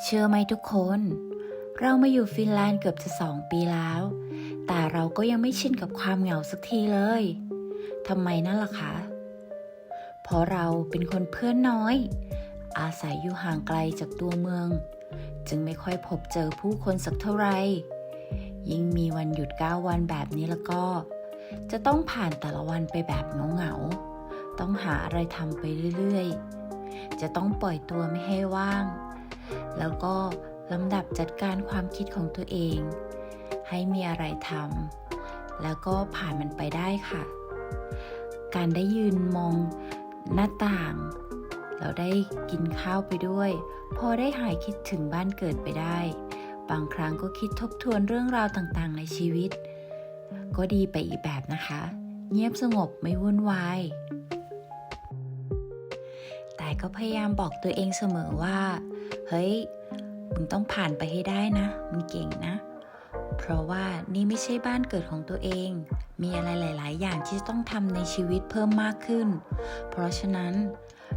เชื่อไหมทุกคน เรามาอยู่ฟินแลนด์เกือบจะสองปีแล้ว แต่เราก็ยังไม่ชินกับความเหงาสักทีเลยทำไมนั่นล่ะคะ เพราะเราเป็นคนเพื่อนน้อย อาศัยอยู่ห่างไกลจากตัวเมือง จึงไม่ค่อยพบเจอผู้คนสักเท่าไหร่ยิ่งมีวันหยุด 9 วันแบบนี้แล้วก็ จะต้องผ่านแต่ละวันไปแบบเหงาๆต้องหาอะไรทำไปเรื่อยๆ จะต้องปล่อยตัวไม่ให้ว่าง แล้วก็ลำดับจัดการความคิดของตัวเอง ให้มีอะไรทำแล้วก็ผ่านมันไปได้ค่ะ การได้ยืนมองหน้าต่างแล้วได้กินข้าวไปด้วย พอได้หายคิดถึงบ้านเกิดไปได้ บางครั้งก็คิดทบทวนเรื่องราวต่างๆ ในชีวิต ก็ดีไปอีกแบบนะคะ เงียบสงบไม่วุ่นวาย ก็พยายามบอกตัวเองเสมอว่า เฮ้ย มึงต้องผ่านไปให้ได้นะ มึงเก่งนะ เพราะว่านี่ไม่ใช่บ้านเกิดของตัวเอง มีอะไรหลาย ๆ อย่างที่จะต้องทำในชีวิตเพิ่มมากขึ้น เพราะฉะนั้น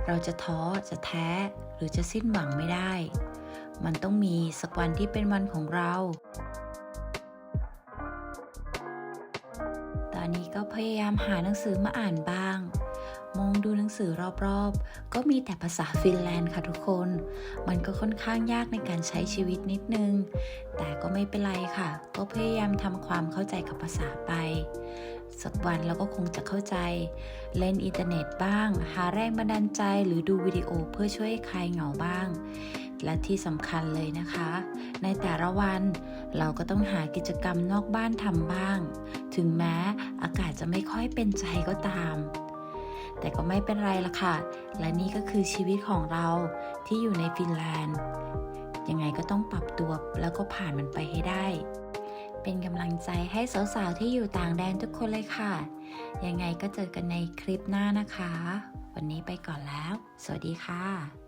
เราจะท้อ จะแท้ หรือจะสิ้นหวังไม่ได้ มันต้องมีสักวันที่เป็นวันของเรา ตอนนี้ก็พยายามหาหนังสือมาอ่านบ้าง มองดูหนังสือรอบๆ ก็มีแต่ภาษาฟินแลนด์ค่ะทุกคน มันก็ค่อนข้างยากในการใช้ชีวิตนิดนึง แต่ก็ไม่เป็นไรค่ะ ก็พยายามทำความเข้าใจกับภาษาไป สักวันเราก็คงจะเข้าใจ เล่นอินเทอร์เน็ตบ้าง หาแรงบันดาลใจหรือดูวิดีโอเพื่อช่วยคลายเหงาบ้าง และที่สำคัญเลยนะคะ ในแต่ละวันเราก็ต้องหากิจกรรมนอกบ้านทำบ้าง ถึงแม้อากาศจะไม่ค่อยเป็นใจก็ตาม แต่ก็ไม่เป็นไรละค่ะ และนี่ก็คือชีวิตของเราที่อยู่ในฟินแลนด์ ยังไงก็ต้องปรับตัวแล้วก็ผ่านมันไปให้ได้ เป็นกำลังใจให้สาวๆที่อยู่ต่างแดนทุกคนเลยค่ะ ยังไงก็เจอกันในคลิปหน้านะคะ วันนี้ไปก่อนแล้ว สวัสดีค่ะ